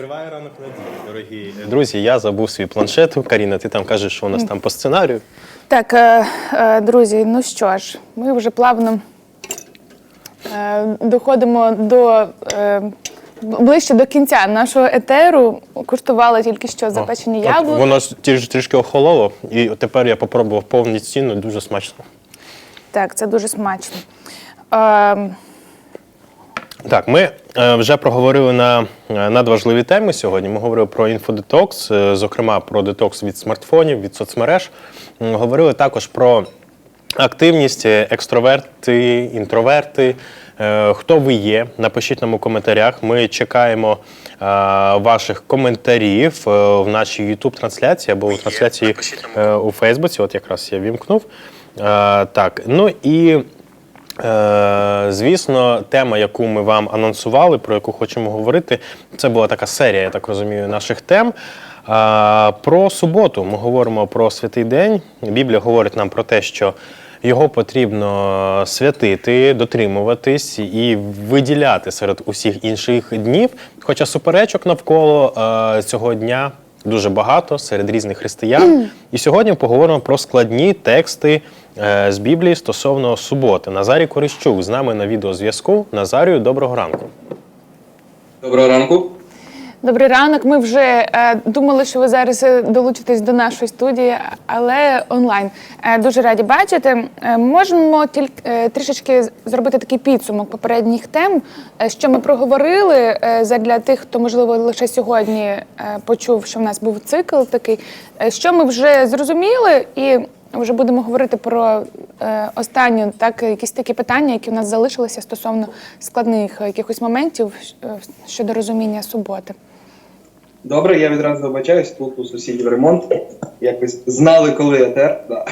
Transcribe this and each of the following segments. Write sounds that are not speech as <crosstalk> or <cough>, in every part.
Триває ранок надії, дорогі друзі. Я забув свій планшет. Каріна, ти там кажеш, що у нас там по сценарію. Так, е, е, друзі, ну що ж, ми вже плавно е, доходимо до е, ближче до кінця нашого етеру. Куштували тільки що запечені От яблука. Воно ж трішки охололо, і тепер я попробував повноцінно, дуже смачно. Так, це дуже смачно. Так, ми е, вже проговорили на е, надважливі теми сьогодні. Ми говорили про інфодетокс, е, зокрема про детокс від смартфонів, від соцмереж. Говорили також про активність, екстроверти, інтроверти. Хто ви є? Напишіть нам у коментарях. Ми чекаємо ваших коментарів в нашій youtube трансляції або у трансляції у Фейсбуці. От якраз я вімкнув. Так, ну і Е, Звісно, тема, яку ми вам анонсували, про яку хочемо говорити, це була така серія, я так розумію, наших тем. Е, Про суботу ми говоримо про святий день. Біблія говорить нам про те, що його потрібно святити, дотримуватись і виділяти серед усіх інших днів. Хоча суперечок навколо е, цього дня дуже багато серед різних християн. І сьогодні поговоримо про складні тексти е, з Біблії стосовно суботи. Назарій Корищук з нами на відеозв'язку. Назарію, доброго ранку. Доброго ранку. Добрий ранок. Ми вже е, думали, що ви зараз е, долучитесь до нашої студії, але онлайн. Е, дуже раді бачити. Е, можемо тільки е, трішечки зробити такий підсумок попередніх тем, е, що ми проговорили е, задля тих, хто можливо лише сьогодні е, почув, що в нас був цикл такий. Е, що ми вже зрозуміли, і вже будемо говорити про е, останні так якісь такі питання, які в нас залишилися стосовно складних якихось моментів е, щодо розуміння суботи. Добре, я відразу вибачаюсь, тут у сусідів ремонт. Якось знали, коли етер. Да.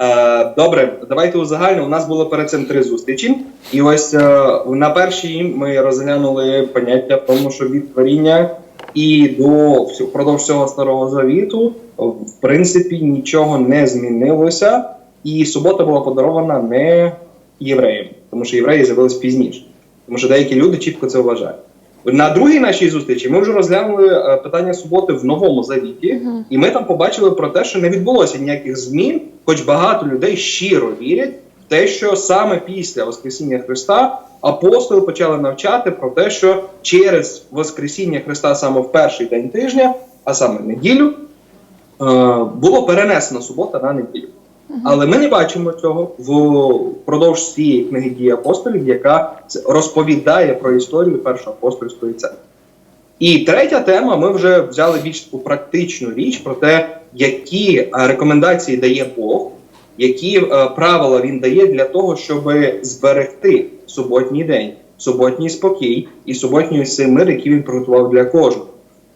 Е, Добре, давайте узагально. У нас було перед цим три зустрічі. І ось е, на першій ми розглянули поняття в тому, що від творіння і до впродовж всього старого завіту, в принципі, нічого не змінилося, і субота була подарована не євреям, тому що євреї з'явились пізніше. Тому що деякі люди чітко це вважають. На другій нашій зустрічі ми вже розглянули е, питання суботи в новому завіті, і ми там побачили про те, що не відбулося ніяких змін, хоч багато людей щиро вірять в те, що саме після Воскресіння Христа апостоли почали навчати про те, що через Воскресіння Христа саме в перший день тижня, а саме неділю, е, було перенесено субота на неділю. Але ми не бачимо цього впродовж цієї книги дії апостолів, яка розповідає про історію першої апостольської церкви. І третя тема: ми вже взяли більш таку практичну річ про те, які е, рекомендації дає Бог, які е, правила він дає для того, щоб зберегти суботній день, суботній спокій і суботній мир, який він приготував для кожного.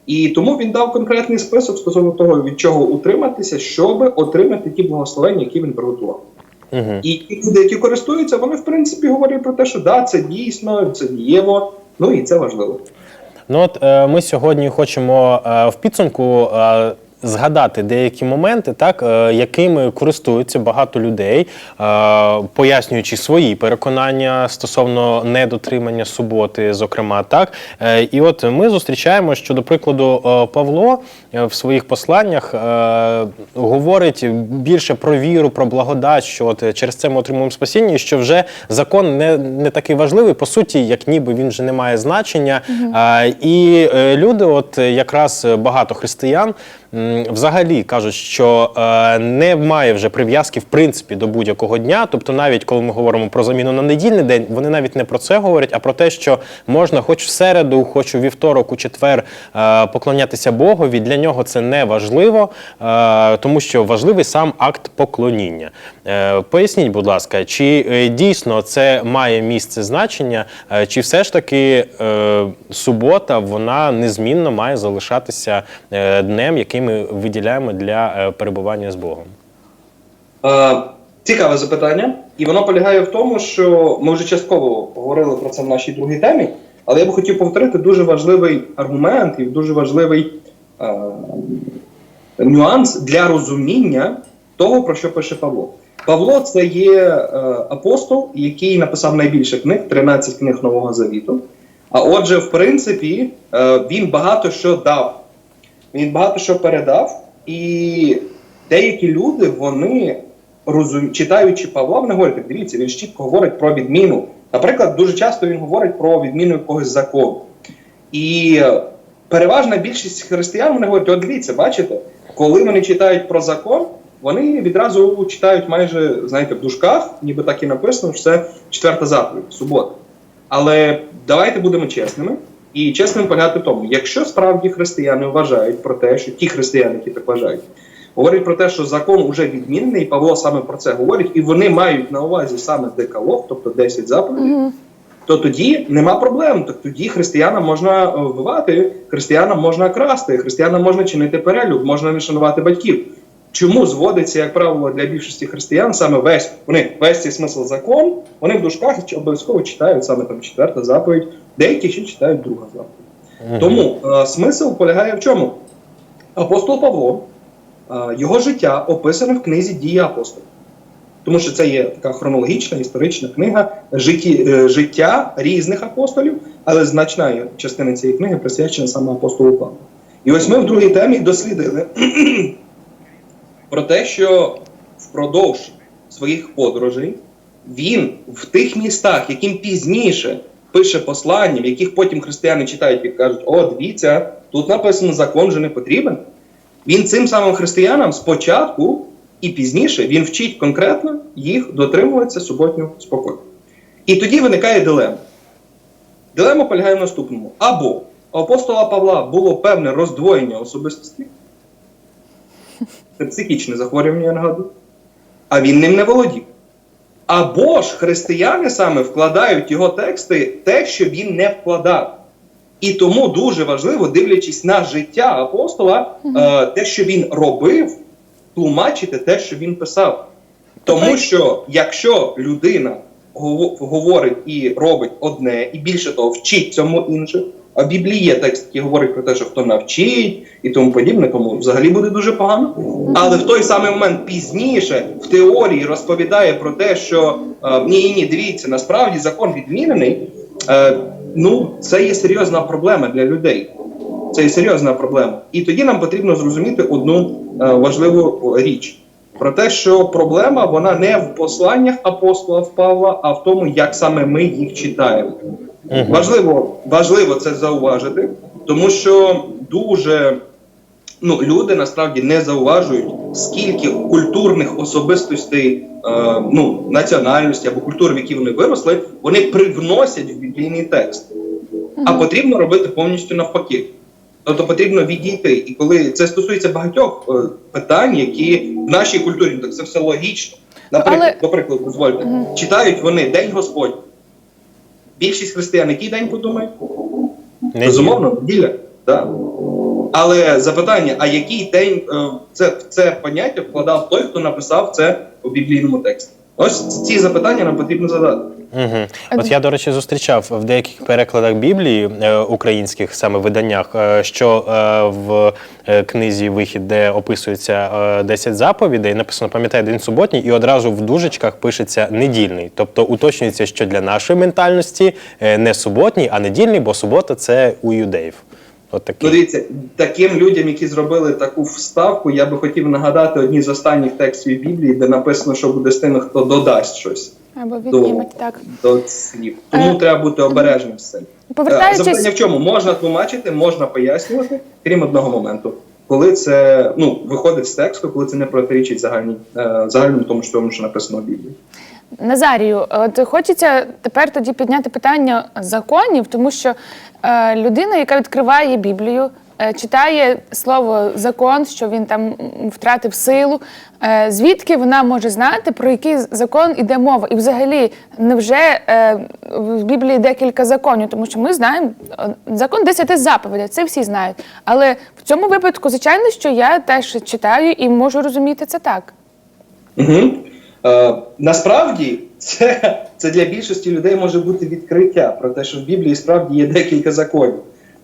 І тому він дав конкретний список стосовно того, від чого утриматися, щоб отримати ті благословення, які він приготував. Угу. І ті люди, які користуються, вони в принципі говорять про те, що да, це дійсно, це дієво, ну і це важливо. Ну от е, ми сьогодні хочемо е, в підсумку е, згадати деякі моменти, так, е, якими користуються багато людей, е, пояснюючи свої переконання стосовно недотримання суботи, зокрема, так. Е, і от ми зустрічаємо, що, до прикладу, Павло в своїх посланнях говорить більше про віру, про благодать, що от через це ми отримуємо спасіння, і що вже закон не, не такий важливий, по суті, як ніби він вже не має значення. А, і люди, от якраз багато християн, взагалі кажуть, що е, не вже прив'язки в принципі до будь-якого дня. Тобто, навіть коли ми говоримо про заміну на недільний день, вони навіть не про це говорять, а про те, що можна хоч в середу, хоч у вівторок, у четвер е, поклонятися Богові. Для нього це не важливо, е, тому що важливий сам акт поклоніння. Поясніть, будь ласка, чи дійсно це має місце значення, чи все ж таки субота вона незмінно має залишатися днем, ми виділяємо для е, перебування з Богом? Е, цікаве запитання, і воно полягає в тому, що ми вже частково говорили про це в нашій другій темі, але я би хотів повторити дуже важливий аргумент і дуже важливий е, нюанс для розуміння того, про що пише Павло. Павло це є е, апостол, який написав найбільше книг, 13 книг Нового Завіту. А отже, в принципі, е, він багато що дав. Він багато що передав, і деякі люди, вони розум... читаючи Павла, вони говорять, дивіться, він чітко говорить про відміну. Наприклад, дуже часто він говорить про відміну якогось закону. І переважна більшість християн вони говорять: от дивіться, бачите, коли вони читають про закон, вони відразу читають майже, знаєте, в дужках, ніби так і написано, що це четверта заповідь, субота. Але давайте будемо чесними. І чесним полягати в тому, якщо справді християни вважають про те, що ті християни, які так вважають, говорять про те, що закон уже відмінений, і Павло саме про це говорить, і вони мають на увазі саме декалог, тобто 10 заповідей, то тоді нема проблем. То тоді християнам можна е, вбивати, християнам можна красти, християнам можна чинити перелюб, можна не шанувати батьків. Чому зводиться, як правило, для більшості християн саме весь вони весь цей смисл закон, вони в дужках обов'язково читають саме там четверта заповідь, деякі ще читають друга заповідь. Тому е, смисл полягає в чому? Апостол Павло, е, його життя описане в книзі Дії апостолів. Тому що це є така хронологічна історична книга житті, е, життя різних апостолів, але значна частина цієї книги присвячена саме апостолу Павлу. І ось ми в другій темі дослідили про те, що впродовж своїх подорожей він в тих містах, яким пізніше пише послання, яких потім християни читають і кажуть: О, дивіться, тут написано, закон вже не потрібен. Він цим самим християнам спочатку і пізніше він вчить конкретно їх дотримуватися суботнього спокою. І тоді виникає дилема. Дилема полягає в наступному: або у апостола Павла було певне роздвоєння особистості, це психічне захворювання, я нагадую, а він ним не володів. Або ж християни саме вкладають його тексти те, що він не вкладав. І тому дуже важливо, дивлячись на життя апостола, е, те, що він робив, тлумачити те, що він писав. Тому що якщо людина говорить і робить одне, і більше того, вчить цьому інше, а є текст, який говорить про те, що хто навчить і тому подібне, тому взагалі буде дуже погано. Але в той самий момент пізніше в теорії розповідає про те, що е, ні, ні, дивіться, насправді закон відмінений. Е, ну, це є серйозна проблема для людей. Це є серйозна проблема. І тоді нам потрібно зрозуміти одну е, важливу річ про те, що проблема вона не в посланнях апостола Павла, а в тому, як саме ми їх читаємо. Важливо, важливо це зауважити, тому що дуже ну, люди насправді не зауважують, скільки культурних особистостей, е, ну, національності або культури, в які вони виросли, вони привносять в біблійний текст. А потрібно робити повністю навпаки. Тобто потрібно відійти. І коли це стосується багатьох е, питань, які в нашій культурі ну, так це все логічно. Наприклад, Але- до прикладу, дозвольте, читають вони День Господь. Більшість християн, який день подумають? Безумовно, неділя. Да. Але запитання: а який день е, це, це поняття вкладав той, хто написав це у біблійному тексті? Ось ці запитання нам потрібно задати. Угу. От я, до речі, зустрічав в деяких перекладах Біблії е, українських саме виданнях, е, що е, в книзі Вихід, де описується е, 10 заповідей, написано пам'ятай день суботній, і одразу в дужечках пишеться недільний. Тобто уточнюється, що для нашої ментальності не суботній, а недільний, бо субота це у юдеїв. От Ну, дивіться, таким людям, які зробили таку вставку, я би хотів нагадати одні з останніх текстів Біблії, де написано, що буде з тими, хто додасть щось Або віднімуть, так. до слів. Тому Е, треба бути обережним з цим. Е, Повертаючись- Запитання в чому можна тлумачити, можна пояснювати, крім одного моменту. Коли це ну виходить з тексту, коли це не протирічить загальній е, загальному тому, що тому, що написано в Біблії. Назарію, от хочеться тепер тоді підняти питання законів, тому що е, людина, яка відкриває Біблію, е, читає слово закон, що він там втратив силу. Е, звідки вона може знати, про який закон іде мова? І взагалі, невже е, в Біблії декілька законів? Тому що ми знаємо е, закон 10 заповідей, це всі знають. Але в цьому випадку, звичайно, що я теж читаю і можу розуміти це так. Угу. Е, насправді, це, це для більшості людей може бути відкриття про те, що в Біблії справді є декілька законів.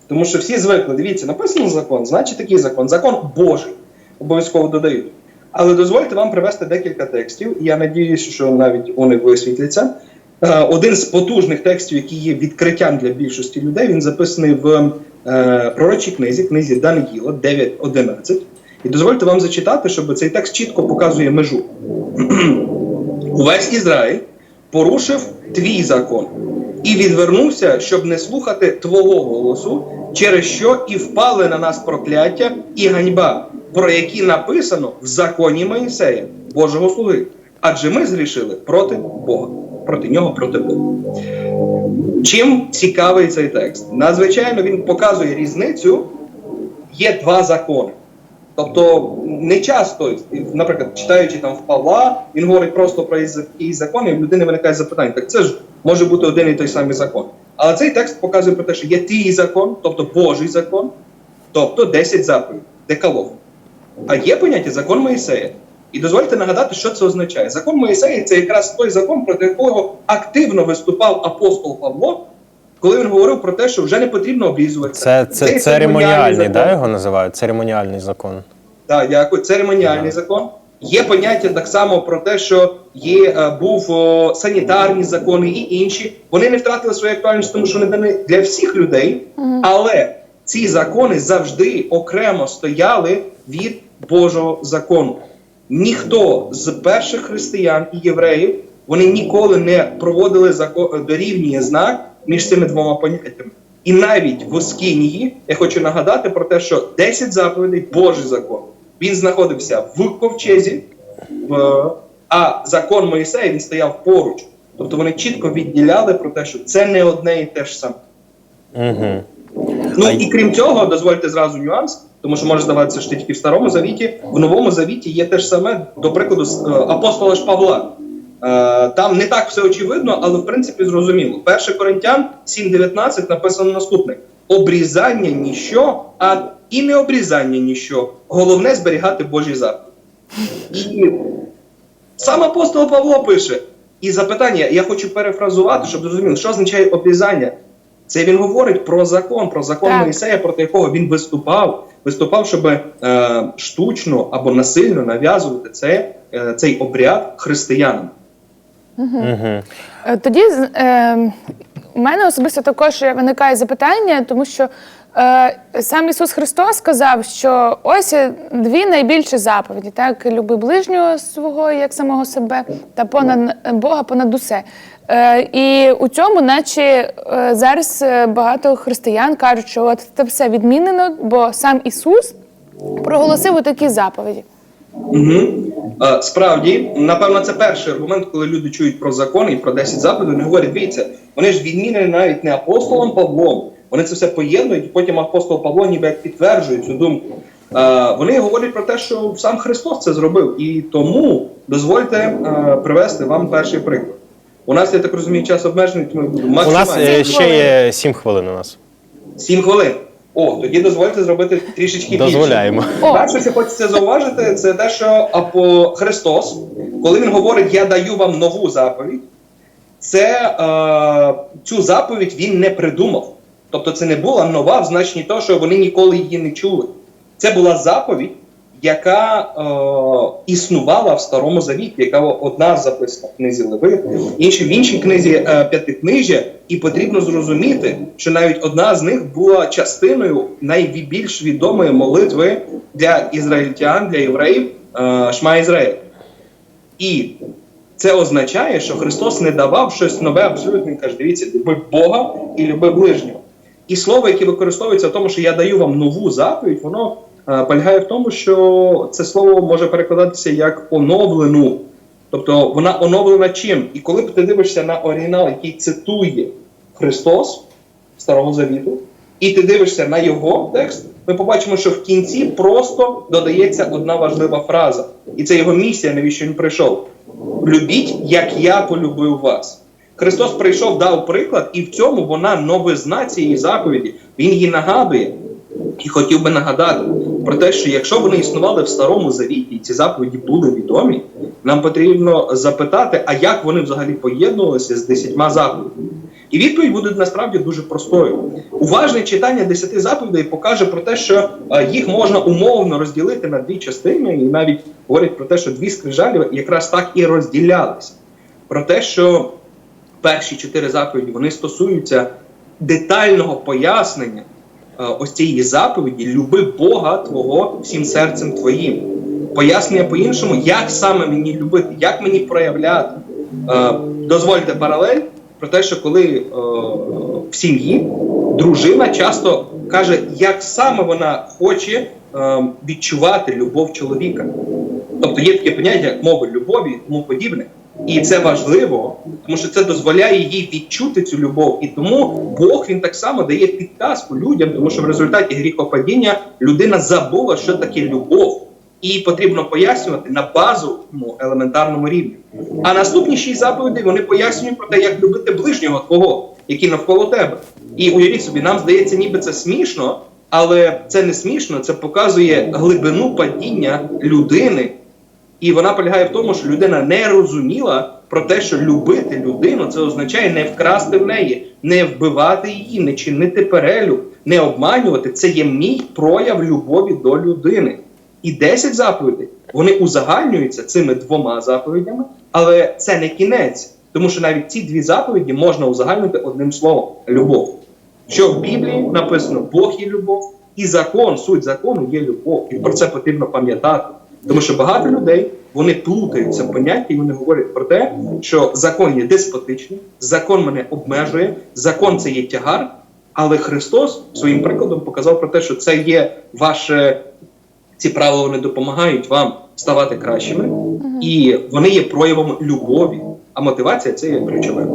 Тому що всі звикли, дивіться, написано закон, значить такий закон, закон Божий, обов'язково додають. Але дозвольте вам привести декілька текстів, і я надіюся, що навіть вони висвітляться, Е, Один з потужних текстів, який є відкриттям для більшості людей, він записаний в е, пророчій книзі, книзі Даниїла 9.11. І дозвольте вам зачитати, щоб цей текст чітко показує межу. <clears throat> Увесь Ізраїль порушив твій закон і відвернувся, щоб не слухати твого голосу, через що і впали на нас прокляття і ганьба, про які написано в законі Моїсея, Божого слуги. Адже ми згрішили проти Бога, проти нього, проти Бога. Чим цікавий цей текст? Надзвичайно він показує різницю. Є два закони. Тобто не часто, наприклад, читаючи там в Павла, він говорить просто про якийсь закон, і в людини виникає запитання. Так це ж може бути один і той самий закон. Але цей текст показує про те, що є твій закон, тобто Божий закон, тобто 10 заповідей, декалог. А є поняття закон Моїсея. І дозвольте нагадати, що це означає. Закон Моїсея це якраз той закон, проти якого активно виступав апостол Павло, коли він говорив про те, що вже не потрібно облізуватися. Це, це є церемоніальний, да, його називають? Церемоніальний закон. Так, дякую. Церемоніальний закон. Є поняття так само про те, що є, е, був о, санітарні закони і інші. Вони не втратили свою актуальність, тому що вони дані для всіх людей. Але ці закони завжди окремо стояли від Божого закону. Ніхто з перших християн і євреїв вони ніколи не проводили зако- дорівнює знак між цими двома поняттями. І навіть в Оскінії я хочу нагадати про те, що 10 заповідей Божий закон. Він знаходився в ковчезі, в, а закон Моїсея він стояв поруч. Тобто вони чітко відділяли про те, що це не одне і те ж саме. Угу. Ну А і крім цього, дозвольте зразу нюанс, тому що може здаватися, що тільки в старому завіті, в новому завіті є те ж саме, до прикладу, е, апостола ж Павла. Е, Там не так все очевидно, але в принципі зрозуміло. 1 Коринтян 7.19 написано наступне: обрізання ніщо, а і не обрізання ніщо. Головне зберігати Божі заповіді. І сам апостол Павло пише. І запитання, я хочу перефразувати, щоб зрозуміли, що означає обрізання. Це він говорить про закон, про закон. Моїсея, проти якого він виступав, виступав, щоб е, штучно або насильно нав'язувати це, е, цей обряд християнам. Угу. Тоді е, у мене особисто також виникає запитання, тому що е, сам Ісус Христос сказав, що ось дві найбільші заповіді: так, люби ближнього свого як самого себе, та понад Бога понад усе. Е, і у цьому, наче е, зараз е, багато християн кажуть, що от це все відмінено, бо сам Ісус проголосив у такі заповіді. Угу. Справді, напевно, це перший аргумент, коли люди чують про закон і про 10 заповідей, вони говорять, дивіться, вони ж відмінені навіть не апостолом Павлом. Вони це все поєднують, і потім апостол Павло ніби як підтверджує цю думку. Е, вони говорять про те, що сам Христос це зробив. І тому дозвольте е, привести вам перший приклад. У нас, я так розумію, час обмежений, тому я буду У нас максимально. ще є 7 хвилин у нас. 7 хвилин. О, тоді дозвольте зробити трішечки більше. Дозволяємо. О. Перше, що хочеться зауважити, це те, що апо Христос, коли він говорить Я даю вам нову заповідь, це е, цю заповідь він не придумав. Тобто це не була нова в значенні того, що вони ніколи її не чули. Це була заповідь, яка е, існувала в Старому Завіті, яка одна записана в книзі Леви, інша в іншій книзі е, П'ятикнижжя, і потрібно зрозуміти, що навіть одна з них була частиною найбільш відомої молитви для ізраїльтян, для євреїв е, Шма Ізраїль. І це означає, що Христос не давав щось нове абсолютно. Він каже, дивіться, люби Бога і люби ближнього. І слово, яке використовується в тому, що я даю вам нову заповідь, воно полягає в тому, що це слово може перекладатися як оновлену. Тобто вона оновлена чим? І коли ти дивишся на оригінал, який цитує Христос Старого Завіту, і ти дивишся на його текст, ми побачимо, що в кінці просто додається одна важлива фраза. І це його місія, навіщо він прийшов. Любіть, як я полюбив вас. Христос прийшов, дав приклад, і в цьому вона новизна цієї заповіді. Він її нагадує. І хотів би нагадати про те, що якщо вони існували в старому завіті, і ці заповіді були відомі, нам потрібно запитати, а як вони взагалі поєднувалися з десятьма заповідями. І відповідь буде насправді дуже простою. Уважне читання десяти заповідей покаже про те, що е, їх можна умовно розділити на дві частини, і навіть говорять про те, що дві скрижалі якраз так і розділялися. Про те, що перші чотири заповіді вони стосуються детального пояснення ось цієї заповіді люби Бога Твого всім серцем твоїм. Пояснення по-іншому, як саме мені любити, як мені проявляти. Е, дозвольте паралель про те, що коли е, в сім'ї дружина часто каже, як саме вона хоче е, відчувати любов чоловіка. Тобто є таке поняття, як мови любові і тому подібне. І це важливо, тому що це дозволяє їй відчути цю любов. І тому Бог він так само дає підказку людям, тому що в результаті гріхопадіння людина забула, що таке любов. І потрібно пояснювати на базовому елементарному рівні. А наступні шість заповідей вони пояснюють про те, як любити ближнього твого, який навколо тебе. І уявіть собі, нам здається, ніби це смішно, але це не смішно, це показує глибину падіння людини. І вона полягає в тому, що людина не розуміла про те, що любити людину це означає не вкрасти в неї, не вбивати її, не чинити перелюб, не обманювати. Це є мій прояв любові до людини. І 10 заповідей вони узагальнюються цими двома заповідями, але це не кінець, тому що навіть ці дві заповіді можна узагальнити одним словом любов. Що в Біблії написано Бог є любов, і закон, суть закону є любов. І про це потрібно пам'ятати. Тому що багато людей вони плутають це поняття і вони говорять про те, що закон є деспотичний, закон мене обмежує, закон це є тягар. Але Христос своїм прикладом показав про те, що це є ваше ці правила вони допомагають вам ставати кращими, і вони є проявом любові. А мотивація це є ключове.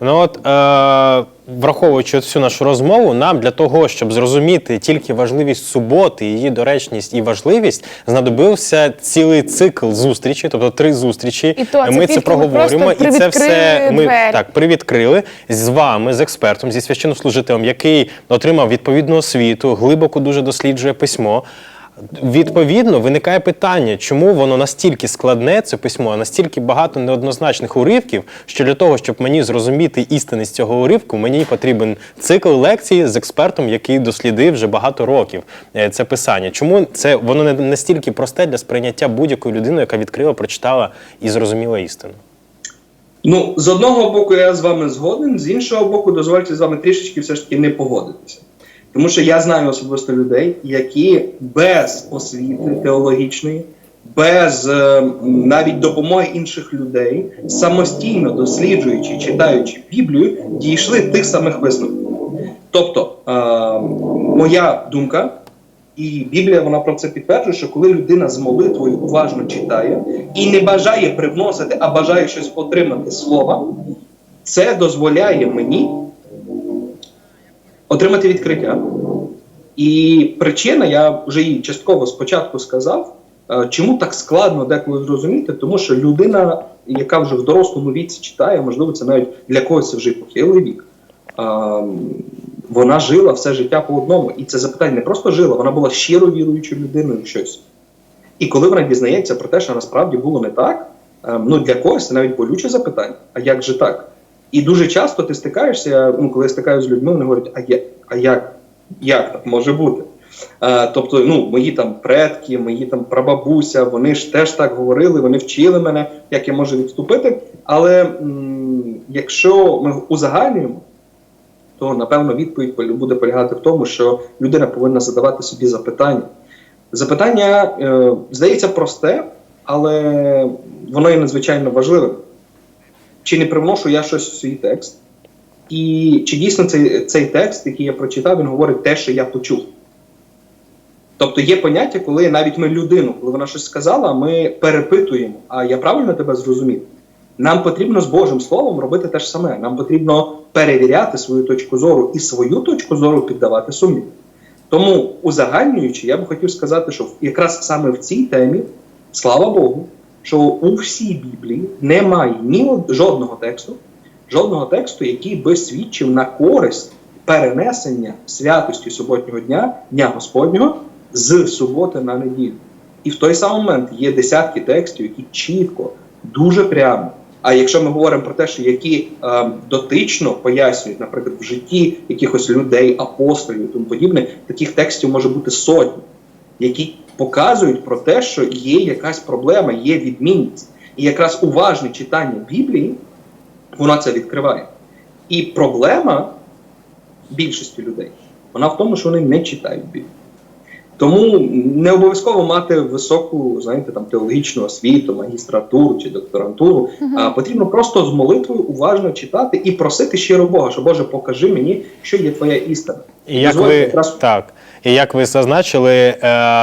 Ну от е, враховуючи всю нашу розмову, нам для того, щоб зрозуміти тільки важливість суботи, її доречність і важливість, знадобився цілий цикл зустрічі, тобто три зустрічі. І то ми це проговоримо, просто і це все ми двері. так привідкрили з вами, з експертом, зі священнослужителем, який отримав відповідну освіту, глибоко дуже досліджує письмо. Відповідно, виникає питання, чому воно настільки складне, це письмо, настільки багато неоднозначних уривків, що для того, щоб мені зрозуміти істинність цього уривку, мені потрібен цикл лекцій з експертом, який дослідив вже багато років е, це писання. Чому це воно не настільки просте для сприйняття будь-якої людини, яка відкрила, прочитала і зрозуміла істину? Ну, з одного боку, я з вами згоден, з іншого боку, дозвольте з вами трішечки все ж таки не погодитися. Тому що я знаю особисто людей, які без освіти теологічної, без е, навіть допомоги інших людей, самостійно досліджуючи, читаючи Біблію, дійшли тих самих висновків. Тобто, е, моя думка, і Біблія вона про це підтверджує, що коли людина з молитвою уважно читає і не бажає привносити, а бажає щось отримати слова, це дозволяє мені отримати відкриття. І причина, я вже її частково спочатку сказав, е, чому так складно деколи зрозуміти, тому що людина, яка вже в дорослому віці читає, можливо, це навіть для когось вже похилий вік. Вона жила все життя по одному. І це запитання не просто жила, вона була щиро віруючою людиною щось. І коли вона дізнається про те, що насправді було не так, е, ну для когось це навіть болюче запитання. А як же так? І дуже часто ти стикаєшся, ну коли я стикаюся з людьми, вони говорять, а, я, а як? Як так може бути? Е, тобто, ну, мої там предки, мої там прабабуся, вони ж теж так говорили, вони вчили мене, як я можу відступити. Але м, якщо ми узагальнюємо, то напевно відповідь буде полягати в тому, що людина повинна задавати собі запитання. Запитання е, здається просте, але воно є надзвичайно важливим. Чи не привношу я щось в свій текст? І чи дійсно цей, цей текст, який я прочитав, він говорить те, що я почув? Тобто є поняття, коли навіть ми людину, коли вона щось сказала, ми перепитуємо, а я правильно тебе зрозумів? Нам потрібно з Божим Словом робити те ж саме. Нам потрібно перевіряти свою точку зору і свою точку зору піддавати сумнів. Тому, узагальнюючи, я би хотів сказати, що якраз саме в цій темі, слава Богу, що у всій Біблії немає ні жодного тексту, жодного тексту, який би свідчив на користь перенесення святості суботнього дня, Дня Господнього, з суботи на неділю. І в той самий момент є десятки текстів, які чітко, дуже прямо. А якщо ми говоримо про те, що які е, дотично пояснюють, наприклад, в житті якихось людей, апостолів і тому подібне, таких текстів може бути сотні, які показують про те, що є якась проблема, є відмінність. І якраз уважне читання Біблії вона це відкриває. І проблема більшості людей вона в тому, що вони не читають Біблію. Тому не обов'язково мати високу, знаєте, там теологічну освіту, магістратуру чи докторантуру. А потрібно просто з молитвою уважно читати і просити щиро Бога, що Боже, покажи мені, що є твоя істина. І як ви якраз так, і як ви зазначили, е,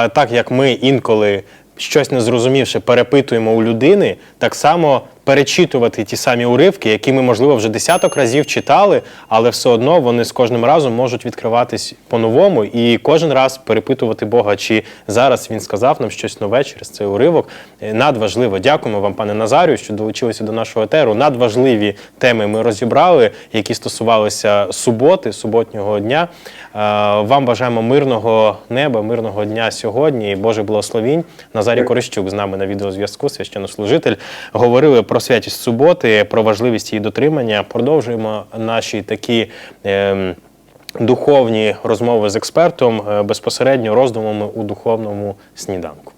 так як ми інколи щось не зрозумівши, перепитуємо у людини, так само перечитувати ті самі уривки, які ми, можливо, вже десяток разів читали, але все одно вони з кожним разом можуть відкриватись по-новому і кожен раз перепитувати Бога, чи зараз він сказав нам щось нове через цей уривок. Е, Надважливо. Дякуємо вам, пане Назарію, що долучилися до нашого етеру. Надважливі теми ми розібрали, які стосувалися суботи, суботнього дня. Е, Вам бажаємо мирного неба, мирного дня сьогодні. і Боже благословінь. Назарій Корищук з нами на відеозв'язку, священнослужитель. Говорили про святість суботи, про важливість її дотримання. Продовжуємо наші такі. Е, Духовні розмови з експертом е, безпосередньо роздумами у духовному сніданку.